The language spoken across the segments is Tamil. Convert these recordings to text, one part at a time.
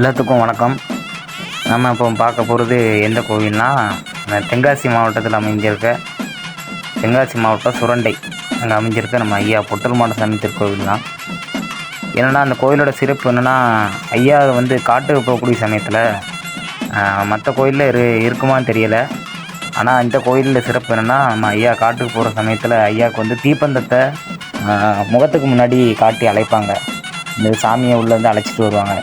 எல்லாத்துக்கும் வணக்கம். நம்ம இப்போ பார்க்க போகிறது எந்த கோவில்னா தென்காசி மாவட்டத்தில் அமைஞ்சிருக்க தென்காசி மாவட்டம் சுரண்டை. அங்கே அமைஞ்சிருக்க நம்ம ஐயா பொட்டல்மாட சாமி திருக்கோவில் தான் என்னென்னா அந்த கோயிலோட சிறப்பு என்னென்னா ஐயா வந்து காட்டுக்கு போகக்கூடிய சமயத்தில் மற்ற கோயிலில் இரு இருக்குமான்னு தெரியலை. ஆனால் இந்த கோயிலில் சிறப்பு என்னென்னா நம்ம ஐயா காட்டுக்கு போகிற சமயத்தில் ஐயாவுக்கு வந்து தீப்பந்தத்தை முகத்துக்கு முன்னாடி காட்டி அழைப்பாங்க. இந்த சாமியை உள்ளேருந்து அழைச்சிட்டு வருவாங்க.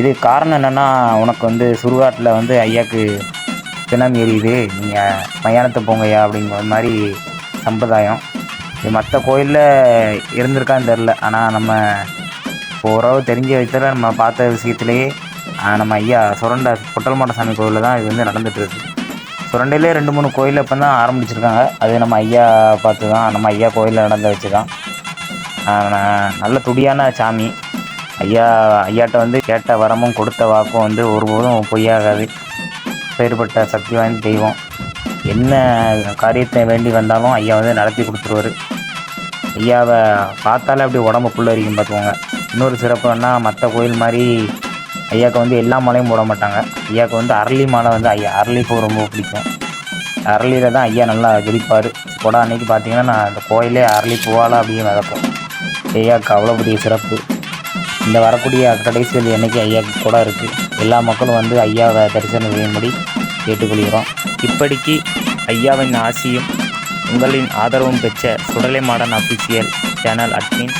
இது காரணம் என்னென்னா உனக்கு வந்து சுடுகாட்டில் வந்து ஐயாக்கு தினம் எரியுது. நீங்கள் மயானத்தை போங்கய்யா அப்படிங்கிற மாதிரி சம்பிரதாயம். இது மற்ற கோயிலில் இருந்திருக்கான்னு தெரில ஆனால் நம்ம இப்போ ஓரளவு தெரிஞ்ச வயசில் நம்ம பார்த்த விஷயத்துலேயே நம்ம ஐயா சுரண்டை பொட்டல்மாட்ட சாமி கோயிலில் தான் இது வந்து நடந்துகிட்ருக்கு சுரண்டையிலே ரெண்டு மூணு கோயில் இப்போ தான் ஆரம்பிச்சிருக்காங்க. அது நம்ம ஐயா பார்த்து தான் நம்ம ஐயா கோயிலில் நடந்த வச்சு தான். நல்ல துடியான சாமி. ஐயா ஐயாட்ட வந்து கேட்ட வரமும் கொடுத்த வாக்கும் வந்து ஒருபோதும் பொய்யாகாது. பேர்பட்ட சக்தி வாய்ந்த தெய்வம். என்ன காரியத்தை வேண்டி வந்தாலும் ஐயா வந்து நடத்தி கொடுத்துருவாரு. ஐயாவை பார்த்தாலே அப்படி உடம்பு புல்லரிக்கும் பார்த்துக்கோங்க. இன்னொரு சிறப்புன்னா மற்ற கோயில் மாதிரி ஐயாவுக்கு வந்து எல்லா மாலையும் போட மாட்டாங்க. ஐயாவுக்கு வந்து அரளி மாலை வந்து ஐயா அரளி பூ ரொம்ப பிடிக்கும். அரளியில் தான் ஐயா நல்லா ஜொலிப்பார் கூட அன்னைக்கு பார்த்தீங்கன்னா நான் அந்த கோயிலே அரளி பூவால் அப்படியே மிதக்கும். ஐயாவுக்கு அவ்வளோ பெரிய சிறப்பு. இந்த வரக்கூடிய கடைசியில் என்னைக்கு ஐயாவுக்கு கூட இருக்குது எல்லா மக்களும் வந்து ஐயாவை தரிசனம் செய்யும்படி கேட்டுக்கொள்கிறோம். இப்படிக்கு ஐயாவின் ஆசியும் உங்களின் ஆதரவும் பெற்ற Sudalai Madan official channel admin